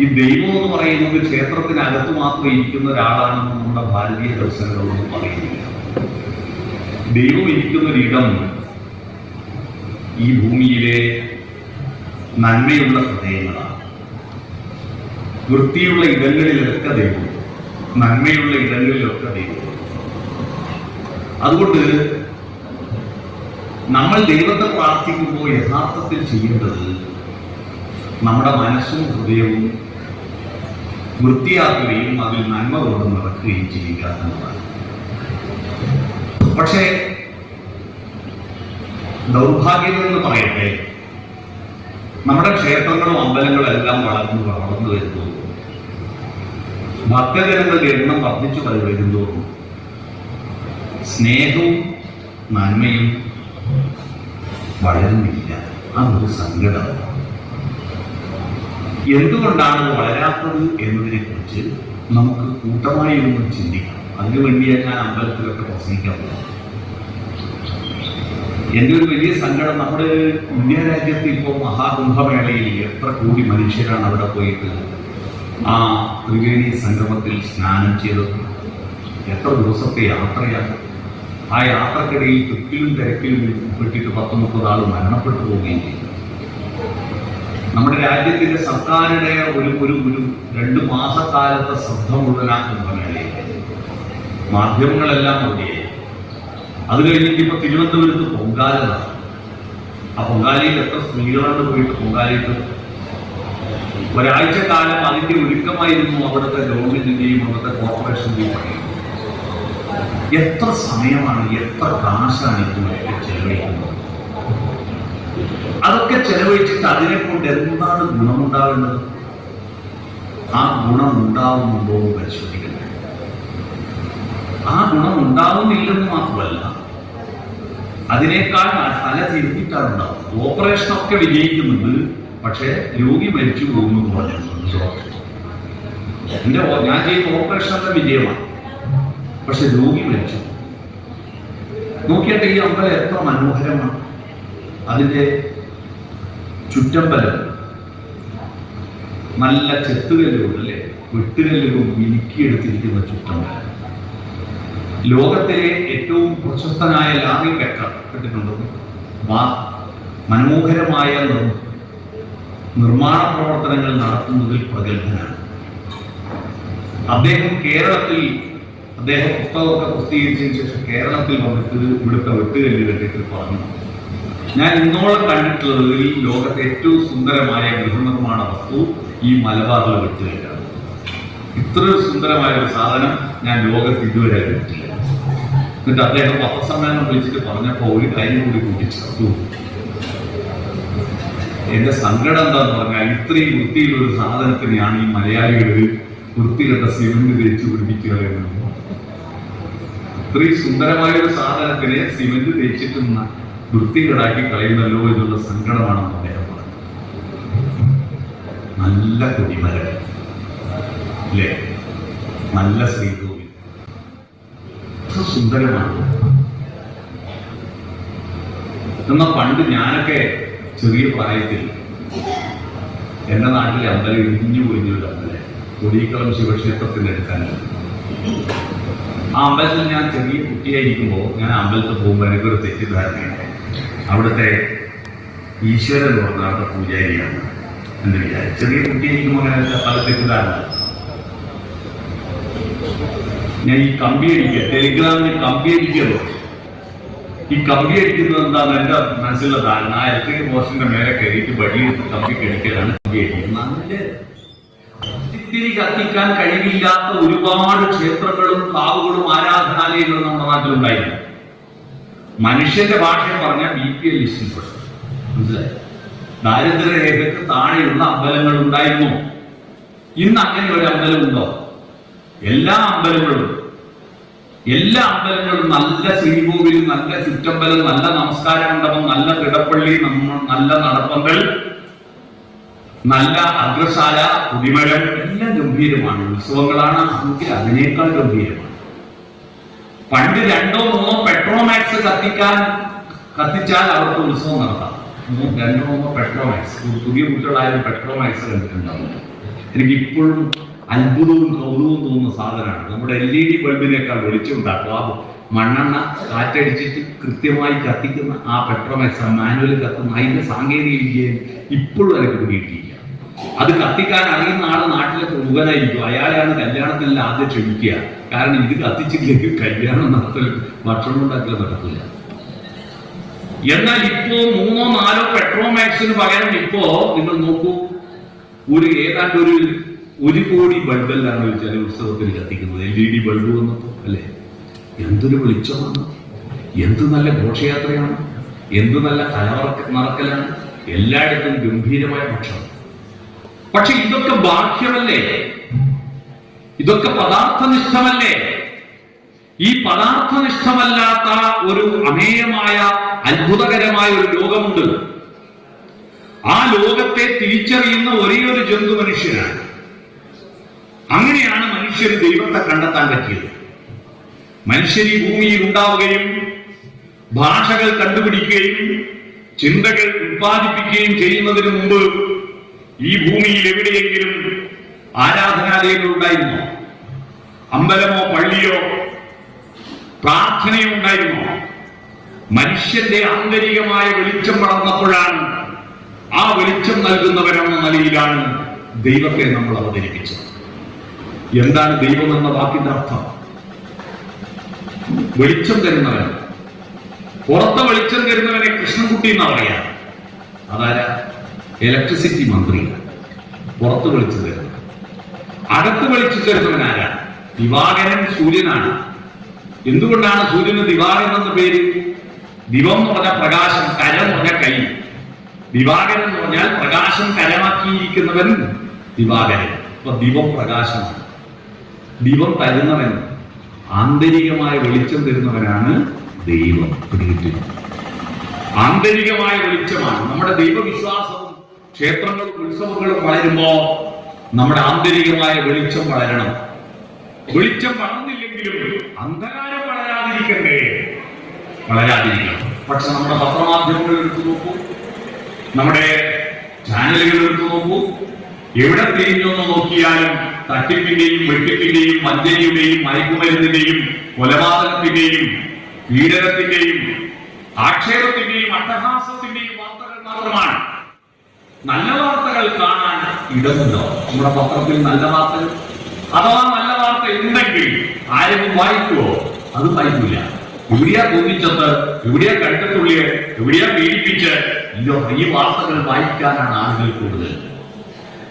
ഈ ദൈവം എന്ന് പറയുന്നത് ക്ഷേത്രത്തിനകത്ത് മാത്രം ഇരിക്കുന്ന ഒരാളാണെന്ന് നമ്മുടെ ഭാരതീയ ദർശനങ്ങളൊന്നും പറയുന്നില്ല. ദൈവം ഇരിക്കുന്ന ഒരിടം ഈ ഭൂമിയിലെ നന്മയുള്ള ഹൃദയങ്ങളാണ്. വൃത്തിയുള്ള ഇടങ്ങളിലൊക്കെ ദൈവം നന്മയുള്ള ഇടങ്ങളിലൊക്കെ ദൈവം. അതുകൊണ്ട് നമ്മൾ ദൈവത്തെ പ്രാർത്ഥിക്കുമ്പോൾ യഥാർത്ഥത്തിൽ ചെയ്യേണ്ടത് നമ്മുടെ മനസ്സും ഹൃദയവും വൃത്തിയാക്കുകയും അതിൽ നന്മ കൊണ്ട് നടക്കുകയും ചെയ്യുക എന്നതാണ്. പക്ഷേ ദൗർഭാഗ്യം എന്ന് പറയട്ടെ നമ്മുടെ ക്ഷേത്രങ്ങളും അമ്പലങ്ങളും എല്ലാം വളർന്നു വളർന്നു വരുന്നു. ഭക്തജനങ്ങളുടെ എണ്ണം വർദ്ധിച്ചു വരുന്നു സ്നേഹവും നന്മയും വളരുന്നില്ല. അതൊരു സങ്കടമാണ്. എന്തുകൊണ്ടാണ് വളരാത്തത് എന്നതിനെ കുറിച്ച് നമുക്ക് കൂട്ടമായി ഒന്ന് ചിന്തിക്കാം. അതിനുവേണ്ടിയാണ് ഞാൻ അമ്പലത്തിലൊക്കെ പ്രസംഗിക്കാൻ എന്റെ ഒരു വലിയ സങ്കടം നമ്മുടെ ഇന്ത്യ രാജ്യത്ത് ഇപ്പോൾ മഹാകുംഭമേളയിൽ എത്ര കോടി മനുഷ്യരാണ് അവിടെ പോയിട്ട് ആ ത്രിവേണി സംഗമത്തിൽ സ്നാനം ചെയ്തത്. എത്ര ദിവസത്തെ യാത്രയാണ്. ആ യാത്രക്കിടയിൽ തിക്കിലും തിരക്കിലും പെട്ടിട്ട് പത്ത് മുപ്പത് ആൾ മരണപ്പെട്ടു പോവുകയും ചെയ്തു. നമ്മുടെ രാജ്യത്തിന്റെ സർക്കാരിനെ ഒരു ഒരു ഒരു രണ്ട് മാസക്കാലത്തെ ശ്രദ്ധ മുഴുവനാ കുംഭമേളയിൽ. മാധ്യമങ്ങളെല്ലാം മതിയായി അത് കഴിഞ്ഞിട്ട് ഇപ്പൊ തിരുവനന്തപുരത്ത് പൊങ്കാല നടന്നു. ആ പൊങ്കാലയിൽ എത്ര സ്ത്രീകളാണ് പോയിട്ട് പൊങ്കാലയിട്ട്? ഒരാഴ്ച കാലം അതിന്റെ ഒരുക്കമായിരുന്നു അവിടുത്തെ ഗവൺമെന്റിന്റെയും അവിടുത്തെ കോർപ്പറേഷന്റെയും പണി എത്ര സമയമാണ് എത്ര കാശാണ് ഇതിനൊക്കെ ചെലവഴിക്കുന്നത്? അതൊക്കെ ചെലവഴിച്ചിട്ട് അതിനെ കൊണ്ട് എന്താണ് ഗുണമുണ്ടാവേണ്ടത്? ആ ഗുണം ഉണ്ടാവുന്നുണ്ടോ എന്ന് പരിശോധിക്കണം. ആ ഗുണം ഉണ്ടാവുന്നില്ലെന്ന് മാത്രമല്ല അതിനേക്കാൾ തല തിരുത്തിയിട്ടാണ് ഉണ്ടാവുന്നത് ഓപ്പറേഷനൊക്കെ വിജയിക്കുന്നുണ്ട് പക്ഷേ രോഗി മരിച്ചു പോകുന്നു ഡോക്ടർ. എന്റെ ഞാൻ ഞാൻ ചെയ്ത ഓപ്പറേഷനൊക്കെ വിജയമാണ്. പക്ഷെ രോഗി മരിച്ചു. നോക്കിയിട്ട് ഈ അമ്പലം എത്ര മനോഹരമാണ്. അതിന്റെ ചുറ്റമ്പലം. നല്ല ചെത്തുകല്ലുകൾ അല്ലെ? വെട്ടുകല്ലുകൾ മിനുക്കിയെടുത്തിരിക്കുന്ന ചുറ്റമ്പലം. ലോകത്തിലെ ഏറ്റവും പ്രശസ്തനായ ലാറി ബെക്കർ കേട്ടിട്ടുണ്ടോ മനോഹരമായ നിർ- നിർമ്മാണ പ്രവർത്തനങ്ങൾ നടത്തുന്നതിൽ പ്രഗത്ഭനാണ്. അദ്ദേഹം കേരളത്തിൽ അദ്ദേഹം പുസ്തകമൊക്കെ പ്രസിദ്ധീകരിച്ചതിന് ശേഷം കേരളത്തിൽ വന്നിട്ട് ഇവിടുത്തെ വെട്ടുകല്ല് കണ്ടിട്ട് പറഞ്ഞു. ഞാൻ ഇന്നോളം കണ്ടിട്ടുള്ളത് ഈ ലോകത്തെ ഏറ്റവും സുന്ദരമായ ഗൃഹനിർമ്മാണ വസ്തു ഈ മലബാറിലെ വെട്ടുകല്ലാണ് ഇത്ര സുന്ദരമായ ഒരു സാധനം ഞാൻ ലോകത്ത് ഇതുവരെ കണ്ടിട്ടില്ല. എന്നിട്ട് അദ്ദേഹം പത്രസമ്മേളനം വിളിച്ചിട്ട് പറഞ്ഞപ്പോൾ ഒരു കാര്യം കൂടി കൂട്ടിച്ചേർത്തു എന്റെ സങ്കടം എന്താന്ന് പറഞ്ഞാൽ ഇത്രയും വൃത്തിയിലുള്ള ഒരു സാധനത്തിനെയാണ് ഈ മലയാളികൾ വൃത്തികെട്ട സിമെന്റ് തേച്ച് പിടിപ്പിക്കുക എന്നത് ഇത്രയും സുന്ദരമായ ഒരു സാധനത്തിനെ സിമെന്റ് തേച്ചിട്ട് ന- വൃത്തികേടാക്കി കളയുന്നല്ലോ എന്നുള്ള സങ്കടമാണെന്ന് അദ്ദേഹം പറഞ്ഞു നല്ല കുടിമരം. അല്ലേ? നല്ല ശ്രീകോവിൽ. സുന്ദരമാണ്. എന്നാൽ പണ്ട് ഞാനൊക്കെ ചെറിയ പ്രായത്തിൽ എന്റെ നാട്ടിലെ അമ്പലം ഇടിഞ്ഞു പൊളിഞ്ഞൊരു അമ്പലം. കൊടിക്കളം ശിവക്ഷേത്രത്തിന്റെ അടുത്താണ്. ആ അമ്പലത്തിൽ ഞാൻ ചെറിയ കുട്ടിയായിരിക്കുമ്പോൾ ഞാൻ അമ്പലത്തിൽ പോകുമ്പോൾ എനിക്കൊരു തെറ്റിദ്ധാരണയുണ്ട് അവിടുത്തെ ഈശ്വരൻ അവിടുത്തെ പൂജാരിയാണ് എന്ന് വിചാരിച്ചു. ചെറിയ കുട്ടി അങ്ങനെ പല തെറ്റിദ്ധാരണ ഞാൻ ഈ കമ്പി അടിക്കുക. ടെലിഗ്രാമിന് കമ്പി അടിക്കുമല്ലോ ഈ കമ്പി അടിക്കുന്നത് എന്താണ് എന്റെ മനസ്സിലുള്ള ധാരണ. ആ ഇലക്ട്രിക് പോസ്റ്റിന്റെ മേലെ കയറിയിട്ട് വഴിയെടുത്ത് കമ്പി കടിക്കലാണ് കമ്പി അടിക്കുന്നത്. നല്ല കത്തിക്കാൻ കഴിവില്ലാത്ത ഒരുപാട് ക്ഷേത്രങ്ങളും കാവുകളും ആരാധനാലയങ്ങളും നമ്മുടെ നാട്ടിലുണ്ടായിരുന്നു. മനുഷ്യന്റെ ഭാഷയെ പറഞ്ഞാൽ ബി പി എൽ ലിസ്റ്റിൽ മനസ്സിലായി? ദാരിദ്ര്യരേഖക്ക് താഴെയുള്ള അമ്പലങ്ങൾ ഉണ്ടായിരുന്നു? ഇന്ന് അങ്ങനെ ഒരു അമ്പലം ഉണ്ടോ? എല്ലാ അമ്പലങ്ങളും. എല്ലാ അമ്പലങ്ങളും നല്ല ശ്രീകോവിൽ നല്ല ചുറ്റമ്പലം നല്ല നമസ്കാര മണ്ഡപം നല്ല കിടപ്പള്ളി നല്ല നടപ്പന്തൽ നല്ല അഗ്രശാല കുടിമരം എല്ലാം ഗംഭീരമാണ്. ഉത്സവങ്ങളാണ് അതിനേക്കാൾ ഗംഭീരമാണ്. പണ്ട് രണ്ടോ മൂന്നോ പെട്രോമാക്സ് കത്തിക്കാൻ കത്തിച്ചാൽ അവർക്ക് ഉത്സവം നടത്താം. രണ്ടോ മൂന്നോ പെട്രോമാക്സ് പുതിയ കുട്ടികളായാലും പെട്രോമാക്സ് കണ്ടിട്ടുണ്ടാവും. എനിക്ക് ഇപ്പോഴും അത്ഭുതവും കൗതുകവും തോന്നുന്ന സാധനമാണ്. നമ്മുടെ എൽ ഇ ഡി ബൾബിനേക്കാൾ വെളിച്ചം ഉണ്ടാക്കും. ആ മണ്ണെണ്ണ കാറ്റടിച്ചിട്ട് കൃത്യമായി കത്തിക്കുന്ന ആ പെട്രോമാക്സ് മാനുവൽ കത്തുന്ന അതിന്റെ സാങ്കേതിക വിദ്യയും ഇപ്പോഴും എനിക്ക് പിടിയിട്ടില്ല അത് കത്തിക്കാൻ അറിയുന്ന ആൾ നാട്ടിലെ പ്രമുഖനായിരിക്കും അയാളെയാണ് കല്യാണത്തിൽ ആദ്യം ക്ഷണിക്കുക. കാരണം ഇത് കത്തിച്ചില്ലെങ്കിൽ കല്യാണം നടത്തൽ ഭക്ഷണം ഉണ്ടാക്കൽ നടക്കില്ല. എന്നാൽ ഇപ്പോ മൂന്നോ നാലോ പെട്രോമാക്സിന് പകരം ഇപ്പോ നിങ്ങൾ നോക്കൂ ഒരു ഏതാണ്ട് ഒരു ഒരു കോടി ബൾബെല്ലാം വെച്ചാൽ ഉത്സവത്തിൽ കത്തിക്കുന്നത്. എൽ ഇ ഡി ബൾബ് വന്നപ്പോ അല്ലേ? എന്തൊരു വെളിച്ചമാണ്. എന്ത് നല്ല ഘോഷയാത്രയാണ്. എന്ത് നല്ല കലവറക്ക നടക്കലാണ് എല്ലായിടത്തും ഗംഭീരമായ ഭക്ഷണം. പക്ഷെ ഇതൊക്കെ ബാഹ്യമല്ലേ? ഇതൊക്കെ പദാർത്ഥനിഷ്ഠമല്ലേ? ഈ പദാർത്ഥനിഷ്ഠമല്ലാത്ത ഒരു അമേയമായ അത്ഭുതകരമായ ഒരു ലോകമുണ്ട്. ആ ലോകത്തെ തിരിച്ചറിയുന്ന ഒരേ ഒരു ജന്തു മനുഷ്യനാണ്. അങ്ങനെയാണ് മനുഷ്യർ ദൈവത്തെ കണ്ടെത്താൻ പറ്റിയത്. മനുഷ്യർ ഈ ഭൂമിയിൽ ഉണ്ടാവുകയും ഭാഷകൾ കണ്ടുപിടിക്കുകയും ചിന്തകൾ ഉത്പാദിപ്പിക്കുകയും ചെയ്യുന്നതിന് മുമ്പ് ഈ ഭൂമിയിൽ എവിടെയെങ്കിലും ആരാധനാലയങ്ങൾ ഉണ്ടായിരുന്നോ? അമ്പലമോ പള്ളിയോ പ്രാർത്ഥനയോ ഉണ്ടായിരുന്നോ? മനുഷ്യന്റെ ആന്തരികമായ വെളിച്ചം വളർന്നപ്പോഴാണ് ആ വെളിച്ചം നൽകുന്നവരെന്ന നിലയിലാണ് ദൈവത്തെ നമ്മൾ അവതരിപ്പിച്ചത്. എന്താണ് ദൈവം എന്ന വാക്കിന്റെ അർത്ഥം? വെളിച്ചം തരുന്നവൻ. പുറത്ത് വെളിച്ചം തരുന്നവനെ കൃഷ്ണൻകുട്ടി എന്നാ പറയാ. അതാരാ? ഇലക്ട്രിസിറ്റി മന്ത്രി പുറത്ത് വിളിച്ചു തരുന്നത് അകത്ത് വിളിച്ചു ആരാ? ദിവാകരൻ സൂര്യനാണ്. എന്തുകൊണ്ടാണ് സൂര്യന് ദിവാകരൻ എന്ന പേര്? ദിവം എന്ന് പറഞ്ഞ പ്രകാശം കര എന്ന് പറഞ്ഞ കൈ. ദിവാകരൻ എന്ന് പറഞ്ഞാൽ പ്രകാശം കരമാക്കിയിരിക്കുന്നവൻ ദിവാകരൻ. അപ്പൊ ദിവം പ്രകാശമാണ്. ദിവം തരുന്നവൻ ആന്തരികമായ വെളിച്ചം തരുന്നവനാണ് ദൈവം. ആന്തരികമായ വെളിച്ചമാണ്. നമ്മുടെ ദൈവവിശ്വാസവും ക്ഷേത്രങ്ങളും ഉത്സവങ്ങളും വളരുമ്പോ നമ്മുടെ ആന്തരികമായ വെളിച്ചം വളരണം. വെളിച്ചം വളർന്നില്ലെങ്കിലും അന്ധകാരം വളരാതിരിക്കണ്ടേ വളരാതിരിക്കണം. പക്ഷെ നമ്മുടെ പത്രമാധ്യമങ്ങൾ എടുത്തു നോക്കൂ. നമ്മുടെ ചാനലുകൾ എടുത്തു നോക്കൂ. എവിടെ തിരിഞ്ഞൊന്ന് നോക്കിയാലും തട്ടിപ്പിന്റെയും വെട്ടിപ്പിന്റെയും വഞ്ചനയുടെയും മയക്കുമരുന്നിന്റെയും കൊലപാതകത്തിന്റെയും പീഡനത്തിന്റെയും ആക്ഷേപത്തിന്റെയും അട്ടഹാസത്തിന്റെയും വാർത്തകൾ മാത്രമാണ്. നല്ല വാർത്തകൾ കാണാൻ ഇടമുണ്ടോ? നമ്മുടെ പത്രത്തിൽ നല്ല വാർത്തകൾ? അഥവാ നല്ല വാർത്ത ഉണ്ടെങ്കിൽ ആരും വായിക്കുവോ? അത് വായിക്കില്ല എവിടെയാ തോന്നിച്ചത്? കഴുത്തത്തുള്ളിയെ എവിടെയാ പീഡിപ്പിച്ച് ഇല്ലോ ഈ വാർത്തകൾ വായിക്കാനാണ് ആളുകൾ കൂടുതൽ.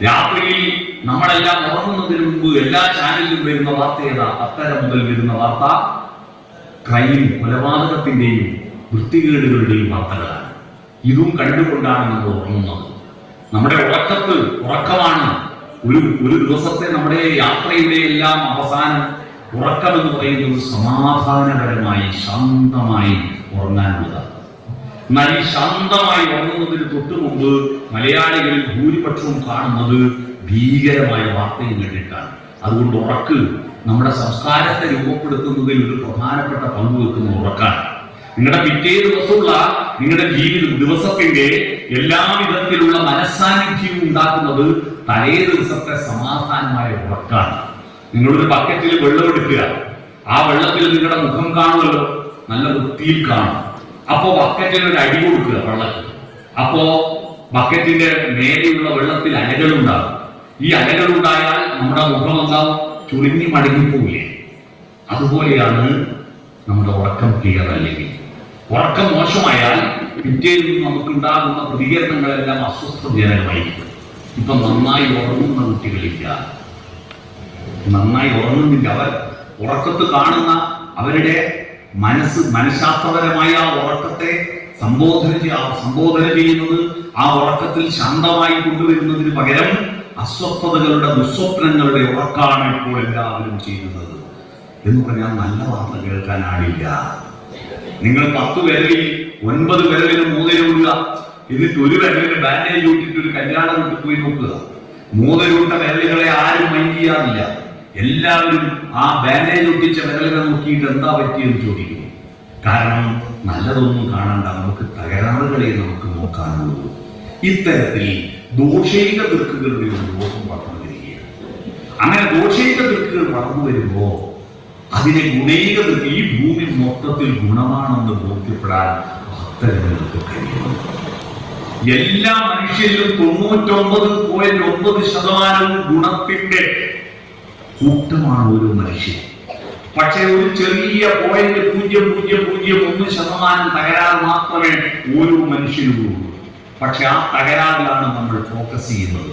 രാത്രിയിൽ നമ്മളെല്ലാം ഉറങ്ങുന്നതിന് മുമ്പ് എല്ലാ ചാനലിലും വരുന്ന വാർത്ത ഏതാ? പത്തര മുതൽ വരുന്ന വാർത്ത ക്രൈം കൊലപാതകത്തിന്റെയും വൃത്തികേടുകളുടെയും വാർത്തകളാണ്. ഇതും കണ്ടുകൊണ്ടാണ് നമ്മൾ ഉറങ്ങുന്നത്. നമ്മുടെ ഉറക്കത്ത് ഉറക്കമാണ്. ഒരു ഒരു ദിവസത്തെ നമ്മുടെ യാത്രയുടെ എല്ലാം അവസാനം ഉറക്കം എന്ന് പറയുന്നത് സമാധാനപരമായി ശാന്തമായി ഉറങ്ങാനുള്ളതാണ്. എന്നാൽ ഈ ശാന്തമായി ഉറങ്ങുന്നതിന് തൊട്ടു മുമ്പ് മലയാളികളിൽ ഭൂരിപക്ഷവും കാണുന്നത് ഭീകരമായ വാർത്തയും കണ്ടിട്ടാണ് അതുകൊണ്ട് ഉറക്ക് നമ്മുടെ സംസ്കാരത്തെ രൂപപ്പെടുത്തുന്നതിൽ ഒരു പ്രധാനപ്പെട്ട പങ്ക് വെക്കുന്ന ഉറക്കാണ്. നിങ്ങളുടെ പിറ്റേ ദിവസമുള്ള നിങ്ങളുടെ ജീവിതം ദിവസത്തിന്റെ എല്ലാ വിധത്തിലുള്ള മനസ്സാന്നിധ്യവും ഉണ്ടാക്കുന്നത് തലേ ദിവസത്തെ സമാധാനമായ ഉറക്കാണ്. നിങ്ങളൊരു ബക്കറ്റിൽ വെള്ളം എടുക്കുക. ആ വെള്ളത്തിൽ നിങ്ങളുടെ മുഖം കാണുമല്ലോ. നല്ല വൃത്തിയിൽ കാണും. അപ്പോ ബക്കറ്റിൽ ഒരു അടി കൊടുക്കുക വെള്ളത്തിൽ. അപ്പോ ബക്കറ്റിന്റെ മേലെയുള്ള വെള്ളത്തിൽ അലകളുണ്ടാകും ഈ അലകളുണ്ടായാൽ നമ്മുടെ മുഖം എന്താവും? ചുരുങ്ങി മടങ്ങിപ്പോവില്ലേ? അതുപോലെയാണ് നമ്മുടെ ഉറക്കം ക്ലിയർ അല്ലെങ്കിൽ ഉറക്കം മോശമായാൽ പിറ്റേന്ന് നമുക്കുണ്ടാകുന്ന പ്രതികരണങ്ങളെല്ലാം അസ്വസ്ഥജനകമായിരിക്കും. ഇപ്പൊ നന്നായി ഉറങ്ങുന്ന കുട്ടികളില്ല. നന്നായി ഉറങ്ങുന്നില്ല. അവർ ഉറക്കത്ത് കാണുന്ന അവരുടെ മനസ്സ് മനഃശാസ്ത്രപരമായ ആ ഉറക്കത്തെ സംബോധന സംബോധന ചെയ്യുന്നത് ആ ഉറക്കത്തിൽ ശാന്തമായി കൊണ്ടുവരുന്നതിന് പകരം അസ്വസ്ഥതകളുടെ ദുസ്വപ്നങ്ങളുടെ ഉറക്കാണ് ഇപ്പോൾ എല്ലാവരും ചെയ്യുന്നത്. എന്ന് പറഞ്ഞാൽ നല്ല വാർത്ത കേൾക്കാൻ നിങ്ങൾ പത്ത് വിരലിൽ ഒൻപത് വിരലിന് മൂന്നിലുക എന്നിട്ട് ഒരു വിരലിന് ബാൻഡേജ് ഇട്ടിട്ട് ഒരു കല്യാണം വീട്ടിൽ പോയി നോക്കുക. മൂന്നിലുണ്ട വിരലുകളെ ആരും മൈൻഡ് ചെയ്യാറില്ല. എല്ലാവരും ആ ബാൻഡേജ് ഒട്ടിച്ച വിരലുകൾ നോക്കിയിട്ട് എന്താ പറ്റിയെന്ന് ചോദിക്കുന്നു. കാരണം നല്ലതൊന്നും കാണണ്ട. നമുക്ക് തകരാറുകളെ നമുക്ക് നോക്കാനുള്ളൂ. ഇത്തരത്തിൽ ദോഷൈക ദൃക്കുകളുടെ ഒരു ദോഷം വളർന്നു വരികയാണ്. അങ്ങനെ ദോഷൈക ദൃക്കുകൾ വളർന്നു വരുമ്പോ അതിനെ ഗുണൈക ദൃക്ക് ഈ ഭൂമി മൊത്തത്തിൽ ഗുണമാണെന്ന് ബോധ്യപ്പെടാൻ ഭക്തജനങ്ങൾക്ക് കഴിയുന്നു. എല്ലാ മനുഷ്യരിലും തൊണ്ണൂറ്റൊമ്പത് പോയിന്റ് ഒമ്പത് ശതമാനവും ഗുണത്തിന്റെ കൂട്ടമാണ് ഒരു മനുഷ്യൻ. പക്ഷേ ഒരു ചെറിയ പോയിന്റ് പൂജ്യം പൂജ്യം പൂജ്യം ഒന്ന് ശതമാനം തകരാറ് മാത്രമേ ഓരോ മനുഷ്യനുള്ളൂ. പക്ഷെ ആ തകരാറിലാണ് നമ്മൾ ഫോക്കസ് ചെയ്യുന്നത്.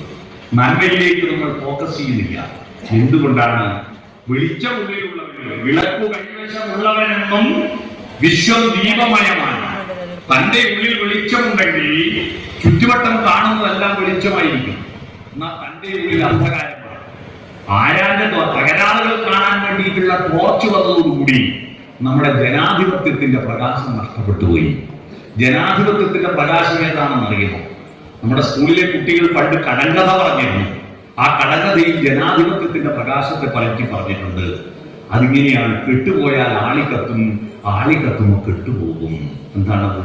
നന്മയിലേക്ക് നമ്മൾ ഫോക്കസ് ചെയ്യുന്നില്ല. എന്തുകൊണ്ടാണ് വെളിച്ചമുള്ളിലുള്ളവര് വിളക്കു കൈവശമുള്ളവനെന്നും വിശ്വം ദീപമയമാണ്. തന്റെ ഉള്ളിൽ വെളിച്ചമുണ്ടെങ്കിൽ ചുറ്റുവട്ടം കാണുന്നതെല്ലാം വെളിച്ചമായിരിക്കും. എന്നാൽ തന്റെ ഉള്ളിൽ അന്ധകാരമാണ്. ആരാന്റെ തകരാറുകൾ കാണാൻ വേണ്ടിയിട്ടുള്ള ടോർച്ച് വന്നതോടുകൂടി നമ്മുടെ ജനാധിപത്യത്തിന്റെ പ്രകാശം നഷ്ടപ്പെട്ടു പോയി ജനാധിപത്യത്തിന്റെ പ്രകാശം ഏതാണെന്ന് അറിയുമോ നമ്മുടെ സ്കൂളിലെ കുട്ടികൾ പണ്ട് കടങ്കഥ പറഞ്ഞിരുന്നു. ആ കടങ്കഥയിൽ ജനാധിപത്യത്തിന്റെ പ്രകാശത്തെ പലറ്റി പറഞ്ഞിട്ടുണ്ട്. അതിങ്ങനെയാണ് കെട്ടുപോയാൽ ആളിക്കത്തും ആളിക്കത്തും കെട്ടുപോകും. എന്താണത്?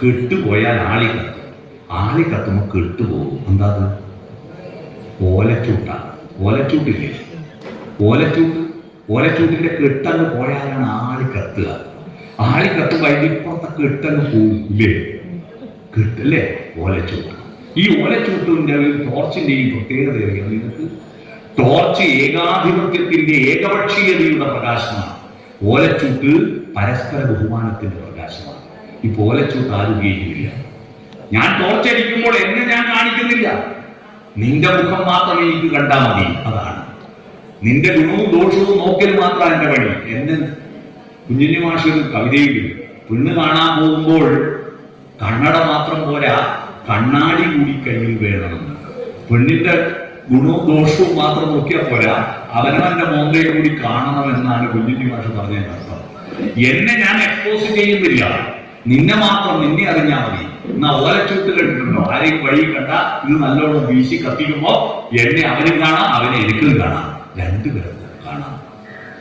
കെട്ടുപോയാൽ ആളിക്കത്തും ആളിക്കത്തും കെട്ടുപോകും. എന്താ അത് ഓലച്ചൂട്ടാണ്. ഓലച്ചൂട്ടില്ലേ? ഓലച്ചൂട്ട് ഓലച്ചൂട്ടിന്റെ കെട്ടങ്ങ് പോയാലാണ് ആളി കത്തുക. ആളി കത്തുമ്പോൾ അതിന്റെ ഇപ്പുറത്തെ കെട്ടങ്ങ് പോകും ഇല്ലേ കെട്ടല്ലേ? ഓലച്ചൂട്ട് ഈ ഓലച്ചൂട്ടിന്റെ ടോർച്ചിന്റെയും പ്രത്യേകത നിങ്ങൾക്ക് ടോർച്ച് ഏകാധിപത്യത്തിന്റെ ഏകപക്ഷീയതയുടെ പ്രകാശമാണ്. ഓലച്ചൂട്ട് പരസ്പര ബഹുമാനത്തിന്റെ പ്രകാശമാണ്. ഇപ്പൊ ഓലച്ചൂട്ട് ആരും ഉപയോഗിക്കുന്നില്ല. ഞാൻ ടോർച്ച് അടിക്കുമ്പോൾ എന്നെ ഞാൻ കാണിക്കുന്നില്ല. നിന്റെ മുഖം മാത്രം എനിക്ക് കണ്ടാൽ മതി. അതാണ്. നിന്റെ ഗുണവും ദോഷവും നോക്കൽ മാത്രം എന്റെ വഴി. എന്നെ കുഞ്ഞിന്റെ മാഷ ഒരു കവിതയിൽ പെണ്ണ് കാണാൻ പോകുമ്പോൾ കണ്ണട മാത്രം പോരാ. കണ്ണാടി കൂടി കയ്യിൽ വേണമെന്ന് പെണ്ണിന്റെ ഗുണവും ദോഷവും മാത്രം നോക്കിയാൽ പോരാ. അവനവന്റെ മോന്തയെ കൂടി കാണണമെന്നാണ് കുഞ്ഞിന്റെ ഭാഷ പറഞ്ഞതിന്റെ അർത്ഥം. എന്നെ ഞാൻ എക്സ്പോസ് ചെയ്യുന്നില്ല. നിന്നെ മാത്രം നിന്നെ അറിഞ്ഞാൽ മതി. എന്നാ ഓലച്ചൂട്ട് കണ്ടിട്ടുണ്ടോ? ആരെയും വഴി കണ്ട ഇത് നല്ലോണം വീശി കത്തിക്കുമ്പോ എന്നെ അവനും കാണാം അവനെ എനിക്കും കാണാം. രണ്ടുപേരും കാണാം.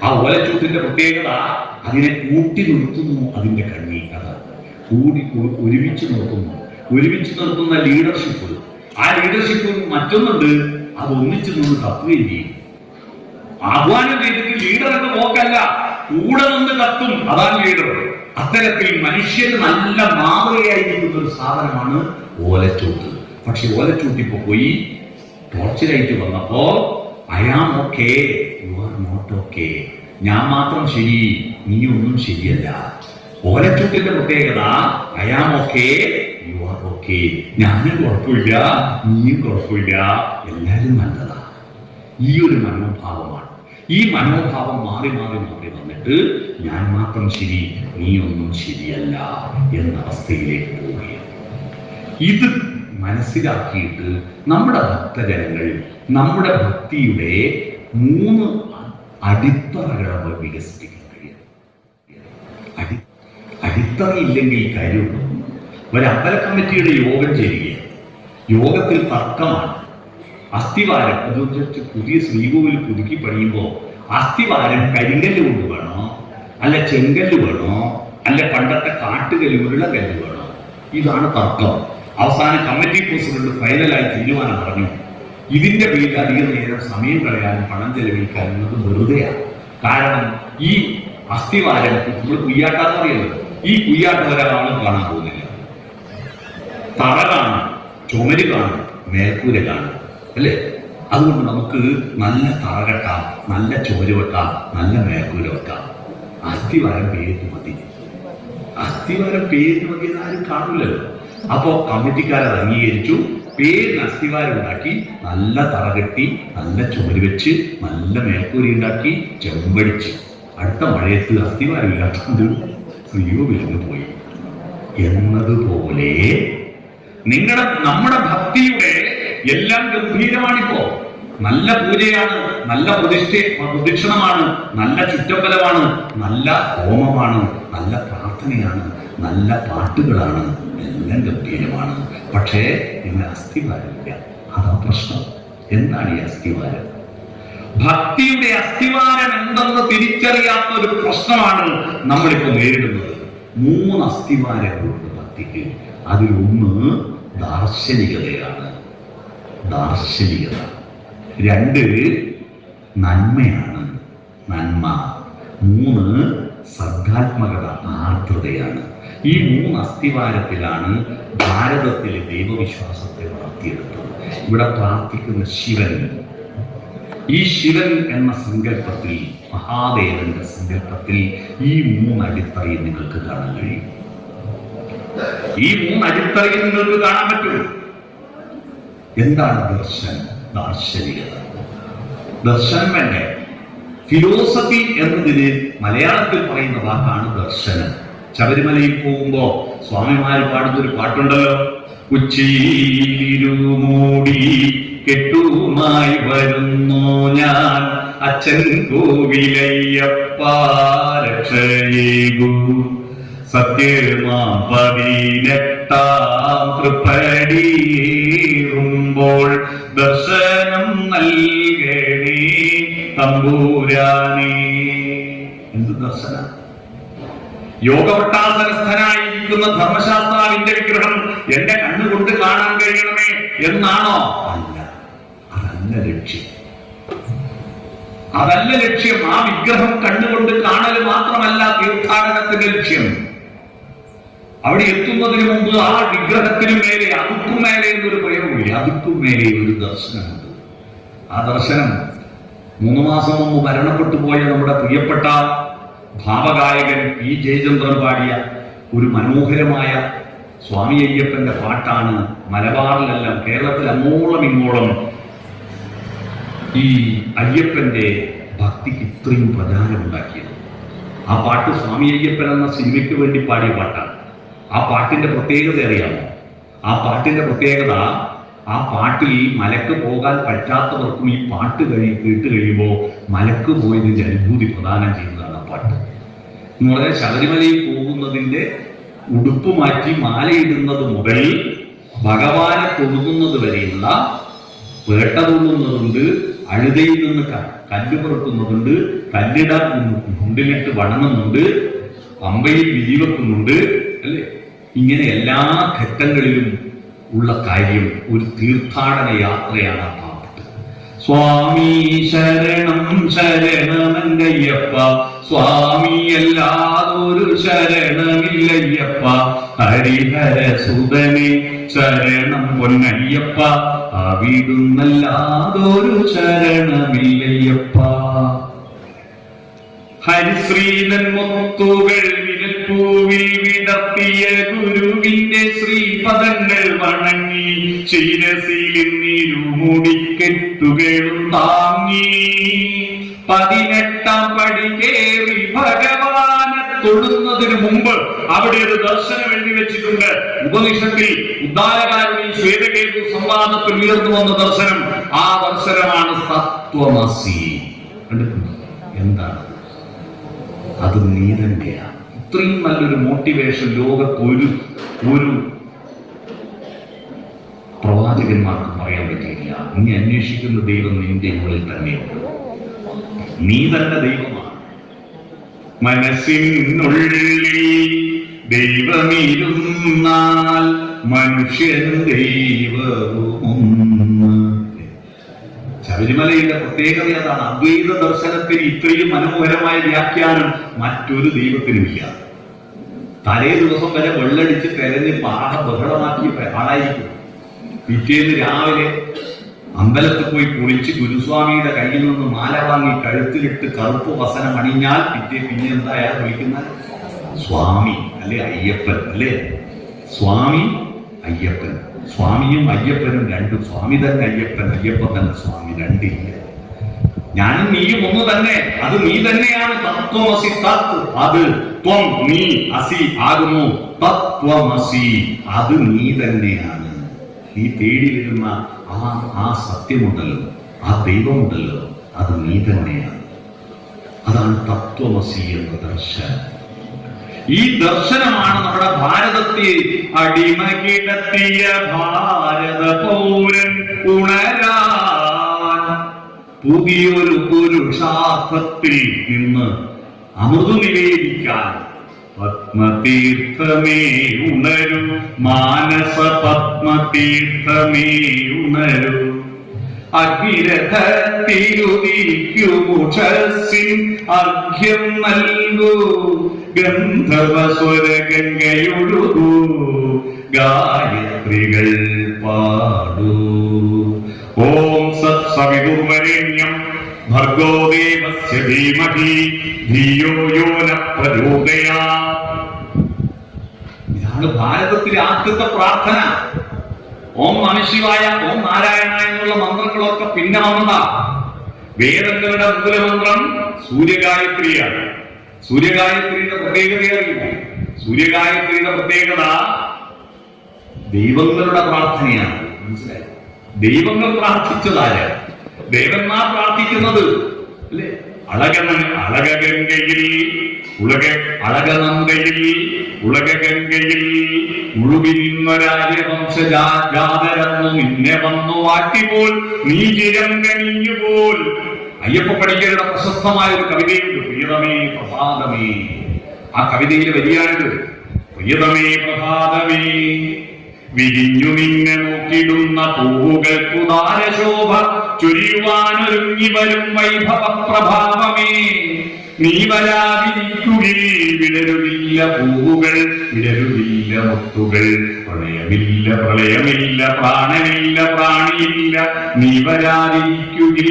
ആ ഓലച്ചൂട്ടിന്റെ പ്രത്യേകത അതിനെ കൂട്ടി നിർത്തുന്നു അതിന്റെ കണ്ണി അതാണ് കൂടി ഒരുമിച്ച് നിർത്തുന്നു ഒരുമിച്ച് നിർത്തുന്ന ലീഡർഷിപ്പ് ആ ലീഡർഷിപ്പ് മറ്റൊന്നുണ്ട്. അത് ഒന്നിച്ച് നിന്ന് കത്തുകയും ചെയ്യും. ആഹ്വാനം ചെയ്തിട്ട് ലീഡർ എന്ന് നോക്കല്ല കൂടെ നിന്ന് കത്തും അതാണ് ലീഡർ അത്തരത്തിൽ മനുഷ്യന് നല്ല മാതൃകയായിരിക്കുന്ന ഒരു സാധനമാണ് ഓലച്ചൂട്ട്. പക്ഷെ ഓലച്ചൂട്ട് ഇപ്പൊ പോയി ടോർച്ചിലായിട്ട് വന്നപ്പോ I'm okay you are not okay ഞാൻ മാത്രം ശരി. നീ ഒന്നും ശരിയല്ല. ഓലച്ചൂട്ടിന്റെ പ്രത്യേകത I'm okay you are okay ഞാനും കുഴപ്പമില്ല നീയും കുഴപ്പമില്ല. എല്ലാവരും നല്ലതാ. ഈ ഒരു മനോഭാവമാണ്. ഈ മനോഭാവം മാറി മാറി മാറി വന്നിട്ട് ഞാൻ മാത്രം ശരി നീ ഒന്നും ശരിയല്ല എന്ന അവസ്ഥയിലേക്ക് പോവുകയാണ്. ഇത് മനസ്സിലാക്കിയിട്ട് നമ്മുടെ ഭക്തജനങ്ങൾ നമ്മുടെ ഭക്തിയുടെ മൂന്ന് അടിത്തറകളെ വികസിപ്പിക്കാൻ കഴിയും അടി അടിത്തറയില്ലെങ്കിൽ കാര്യമുള്ളൂ ഒരു അമ്പല കമ്മിറ്റിയുടെ യോഗം ചേരുകയാണ്. യോഗത്തിൽ തർക്കമാണ്. അസ്ഥിവാരം അത് വെച്ചിട്ട് പുതിയ ശ്രീകോവിൽ പുതുക്കി പണിയുമ്പോൾ അസ്ഥിവാരം കരിങ്കല്ല് കൊണ്ട് വേണോ? അല്ല ചെങ്കല്ല് വേണോ? അല്ല പണ്ടത്തെ കാട്ടുകല്ല് ഉരുളകല്ല് വേണോ? ഇതാണ് തർക്കം. അവസാന കമ്മിറ്റി പ്രസിഡന്റ് ഫൈനലായി തീരുമാനം പറഞ്ഞു. ഇതിന്റെ പേരിൽ അധികം നേരം സമയം കളയാനും പണം ചെലവഴിക്കാനും എന്നത് വെറുതെയാണ്. കാരണം ഈ അസ്ഥിവാരം നമ്മൾ കുയ്യാട്ടാന്ന് പറയുന്നത്. ഈ കുയ്യാട്ടം ഒരാളും കാണാൻ പോകുന്നില്ല തറ കാണും ചുമര് കാണും മേൽക്കൂര കാണും അല്ലേ? അതുകൊണ്ട് നമുക്ക് നല്ല തറ കെട്ടാം നല്ല ചുമര് വെക്കാം നല്ല മേൽക്കൂര വെക്കാം. അസ്ഥിവാരം പേര് മതി. അസ്ഥിവാരം പേര് മതി എന്ന് ആരും കാണില്ലല്ലോ അപ്പോ കമ്മിറ്റിക്കാരത് അംഗീകരിച്ചു. പേരിന് അസ്ഥിവാരം ഉണ്ടാക്കി നല്ല തറ കെട്ടി നല്ല ചുമര് വെച്ച് നല്ല മേൽക്കൂരി ഉണ്ടാക്കി ചെമ്പടിച്ച്. അടുത്ത മഴയത്ത് അസ്ഥിവാരം ഇല്ലാത്തതുകൊണ്ട് അയ്യോ വിരുന്ന് പോയി. എന്നതുപോലെ നിങ്ങളുടെ നമ്മുടെ ഭക്തിയുടെ എല്ലാം ഗംഭീരമാണിപ്പോ നല്ല പൂജയാണ് നല്ല പ്രതിഷ്ഠ പ്രദക്ഷിണമാണ് നല്ല ചുറ്റമ്പലമാണ് നല്ല ഹോമമാണ് നല്ല പ്രാർത്ഥനയാണ് നല്ല പാട്ടുകളാണ് എല്ലാം ഗംഭീരമാണ്. പക്ഷേ ഇന്ന് അസ്ഥിവാരമില്ല. അതാ പ്രശ്നം. എന്താണ് ഈ അസ്ഥിവാരം? ഭക്തിയുടെ അസ്ഥിവാരം എന്തെന്ന് തിരിച്ചറിയാത്ത ഒരു പ്രശ്നമാണ് നമ്മളിപ്പോൾ നേരിടുന്നത്. മൂന്ന് അസ്ഥിവാരങ്ങളുണ്ട് ഭക്തിക്ക്. അതിലൊന്ന് ദാർശനികതയാണ്. ദാർശനികത. രണ്ട് നന്മയാണ്. നന്മ. മൂന്ന് സർഗാത്മകത ആർദ്രതയാണ്. ഈ മൂന്ന് അസ്ഥിവാരത്തിലാണ് ഭാരതത്തിലെ ദൈവവിശ്വാസത്തെ വളർത്തിയെടുത്തത്. ഇവിടെ പ്രാർത്ഥിക്കുന്ന ശിവൻ. ഈ ശിവൻ എന്ന സങ്കല്പത്തിൽ മഹാദേവന്റെ സങ്കല്പത്തിൽ ഈ മൂന്ന് അടിത്തറയിൽ നിങ്ങൾക്ക് കാണാൻ കഴിയും. ഈ മൂന്ന് അടിത്തറയിൽ നിങ്ങൾക്ക് കാണാൻ പറ്റും എന്താണ് ദർശനം ദാർശനികത ദർശനം വേണ്ടേ? ഫിലോസഫി എന്നതിന് മലയാളത്തിൽ പറയുന്ന വാക്കാണ് ദർശനം. ശബരിമലയിൽ പോകുമ്പോ സ്വാമിമാർ പാടുന്ന ഒരു പാട്ടുണ്ടല്ലോ ഉച്ചിയിലിരുമൂടി കെട്ടുമായി വരുന്നു ഞാൻ അച്ഛൻ കോവിലയ്യപ്പ രക്ഷയേകൂ. സത്യമാം പതിനെട്ടാം തൃപ്പടിയേറുമ്പോൾ ദർശനം നൽകണേ തമ്പൂരാനേ. എന്ത് ദർശന? യോഗവട്ടാസനസ്ഥനായിരിക്കുന്ന ധർമ്മശാസ്ത്രാവിന്റെ വിഗ്രഹം എന്റെ കണ്ണുകൊണ്ട് കാണാൻ കഴിയണമേ എന്നാണോ? അല്ല അതല്ല ലക്ഷ്യം. അതല്ല ലക്ഷ്യം. ആ വിഗ്രഹം കണ്ണുകൊണ്ട് കാണൽ മാത്രമല്ല തീർത്ഥാടനത്തിന്റെ ലക്ഷ്യം. അവിടെ എത്തുന്നതിന് മുമ്പ് ആ വിഗ്രഹത്തിനു മേലെ അതുക്കും മേലെ എന്നൊരു പ്രയോഗമില്ല അതുക്കും മേലെ ഒരു ദർശനമുണ്ട്. ആ ദർശനം മൂന്ന് മാസം മുമ്പ് മരണപ്പെട്ടു പോയ നമ്മുടെ പ്രിയപ്പെട്ട ഭാവഗായകൻ പി. ജയചന്ദ്രൻ പാടിയ ഒരു മനോഹരമായ സ്വാമി അയ്യപ്പന്റെ പാട്ടാണ് മലബാറിലെല്ലാം കേരളത്തിൽ അങ്ങോളം ഇങ്ങോളം ഈ അയ്യപ്പന്റെ ഭക്തിക്ക് ഇത്രയും പ്രചാരമുണ്ടാക്കിയത്. ആ പാട്ട് സ്വാമി അയ്യപ്പൻ എന്ന സിനിമയ്ക്ക് വേണ്ടി പാടിയ പാട്ടാണ്. ആ പാട്ടിന്റെ പ്രത്യേകത അറിയാമോ? ആ പാട്ടിന്റെ പ്രത്യേകത ആ പാട്ടിൽ മലക്ക് പോകാൻ പറ്റാത്തവർക്കും ഈ പാട്ട് കഴി കേട്ട് കഴിയുമ്പോൾ മലക്ക് പോയതിന്റെ അനുഭൂതി പ്രദാനം ചെയ്യുന്നതാണ് ആ പാട്ട്. എന്ന് പറഞ്ഞാൽ ശബരിമലയിൽ പോകുന്നതിന്റെ ഉടുപ്പ് മാറ്റി മാലയിടുന്നത് മുതൽ ഭഗവാനെ തൊഴുകുന്നത് വരെയുള്ള വേട്ട തുള്ളുന്നതുണ്ട് അഴുതയിൽ നിന്ന് കല്ല് പുറത്തുന്നതുണ്ട് കല്ലിടാൻ മുണ്ടിലിട്ട് വണങ്ങുന്നുണ്ട് പമ്പയിൽ വിരിവെക്കുന്നുണ്ട് അല്ലേ? ഇങ്ങനെ എല്ലാ ഘട്ടങ്ങളിലും ഉള്ള കാര്യം ഒരു തീർത്ഥാടന യാത്രയാണ് ആ പാട്ട് സ്വാമി ശരണം ശരണമെങ്കയ്യപ്പ സ്വാമി അല്ലാതൊരു ശരണമില്ലയ്യപ്പ. ഹരിഹര സുതനെ ശരണം പൊന്നയ്യപ്പ. അവിടുന്നല്ലാതൊരു ശരണമില്ലയ്യപ്പ. ഹരിശ്രീനൻ മുത്തുകൾ വിരൽപ്പൂവിൽ വിടർത്തിയ ഗുരുവിന്റെ ശ്രീപദങ്ങൾ വണങ്ങി ശിരസിൽ നിരുമുടിക്കെട്ടുകളും താങ്ങി. പതിനെട്ടാം പടി കേറി ഭഗവാനെ തൊടുന്നതിന് മുമ്പ് അവിടെ ഒരു ദർശനം എഴുതി വെച്ചിട്ടുണ്ട്. ഉപനിഷത്തിൽ ഉദ്ധാരകാരുണി ശ്വേതകേതു സംവാദത്തിൽ ഉയർന്നു വന്ന ദർശനം. ആ ദർശനമാണ് കണ്ടിട്ടുണ്ടോ? എന്താണ്? അത് നീ തന്നെയാണ് ഇത്രയും നല്ലൊരു മോട്ടിവേഷൻ ലോകത്ത് ഒരു ഒരു പ്രവാചകന്മാർക്ക് പറയാൻ പറ്റിയില്ല നീ അന്വേഷിക്കുന്ന ദൈവം നിന്റെ ഉള്ളിൽ തന്നെയുണ്ട്. നീ തന്നെ ദൈവമാണ്. മനസ്സിനുള്ളിൽ ദൈവമിരുന്നാൽ മനുഷ്യൻ ദൈവവുമൊന്ന് ശബരിമലയുടെ പ്രത്യേകത അതാണ് അദ്വൈത ദർശനത്തിന് ഇത്രയും മനോഹരമായ വ്യാഖ്യാനം മറ്റൊരു ദൈവത്തിനുമില്ല. തലേ ദിവസം വരെ വെള്ളടിച്ച് തെരഞ്ഞ് പാട ബഹളമാക്കിയ ആളായിരിക്കും പിറ്റേന്ന് രാവിലെ അമ്പലത്തിൽ പോയി കുളിച്ച് ഗുരുസ്വാമിയുടെ കയ്യിൽ നിന്ന് മാല വാങ്ങി കഴുത്തിലിട്ട് കറുപ്പ് വസനം അണിഞ്ഞാൽ പിറ്റേ പിന്നെ എന്താ അയാൾ വിളിക്കുന്ന സ്വാമി അല്ലെ അയ്യപ്പൻ അല്ലേ? സ്വാമി അയ്യപ്പൻ. സ്വാമിയും അയ്യപ്പനും രണ്ടും സ്വാമി തന്നെ അയ്യപ്പൻ അയ്യപ്പൻ തന്നെ സ്വാമി രണ്ടില്ല ഞാനും നീയും ഒന്ന് തന്നെ. അത് നീ തന്നെയാണ്. തത്വമസി തത്ത് അത് ത്വം നീ അസി ആകുന്നു. തത്വമസി. അത് നീ തന്നെയാണ്. നീ തേടി വരുന്ന ആ ആ സത്യമുണ്ടല്ലോ. ആ ദൈവമുണ്ടല്ലോ. അത് നീ തന്നെയാണ്. അതാണ് തത്വമസി എന്ന ദർശനം. ഈ ദർശനമാണ് നമ്മുടെ ഭാരതത്തെ അടിമ കിടത്തിയ ഭാരത പൗരൻ ഉണരാൻ. പുതിയൊരു പുരുഷാർത്ഥത്തിൽ നിന്ന് അമൃതു നിവേദിക്കാൻ പത്മതീർത്ഥമേ ഉണരും. മാനസ പത്മതീർത്ഥമേ ഉണരൂ. അഗ്നിരഥത്തിലുദിക്കുമുഷസിൻ അർഘ്യം നൽകൂ. ഗന്ധർവസ്വര ഗംഗയൊഴുകൂ ഗായത്രികൾ പാടൂ. ഓം സത് ഭർഗോ ദേവസ്യ ധീമഹി. ധിയോ യോ ന പ്രചോദയാ. ഇതാണ് ഭാരതത്തിലെ ആദ്യത്തെ പ്രാർത്ഥന. ഓം നമശിവായ ഓം നാരായണ എന്നുള്ള മന്ത്രങ്ങളൊക്കെ പിന്നെ വന്നതാ. വേദങ്ങളുടെ മൂലമന്ത്രം സൂര്യഗായത്രിയാണ്. സൂര്യഗായത്രിയുടെ പ്രത്യേകത സൂര്യഗായത്രിയുടെ പ്രത്യേകത ദൈവങ്ങളുടെ പ്രാർത്ഥനയാണ്. മനസ്സിലായി? ദൈവങ്ങൾ പ്രാർത്ഥിച്ചതാര്? ദേവന്മാർ പ്രാർത്ഥിക്കുന്നത് അല്ലേ? അളകന അളകഗംഗയിൽ ഉലക അളകനന്ദയിൽ உலக கங்கையில் നിന്നെ വന്നു നീ അയ്യപ്പ പണിക്കരുടെ പ്രശസ്തമായ ഒരു കവിതയുണ്ട് പ്രിയതമേ പ്രഭാതമേ. ആ കവിതയിലെ വരിയാണിത് പ്രിയതമേ പ്രഭാതമേ. വിരിഞ്ഞു നിന്നെ നോക്കിടുന്ന പൂവുകൾക്കു ദാരശോഭ ചുരിയുവാനൊരുങ്ങി വരും വൈഭവ പ്രഭാവമേ നീ വരാതിരിക്കുകയിൽ വിടരുമില്ല പൂവുകൾ വിടരുമില്ല മുത്തുകൾ. പ്രളയമില്ല പ്രളയമില്ല പ്രാണനില്ല പ്രാണിയില്ല. നീ വരാതിരിക്കുകിൽ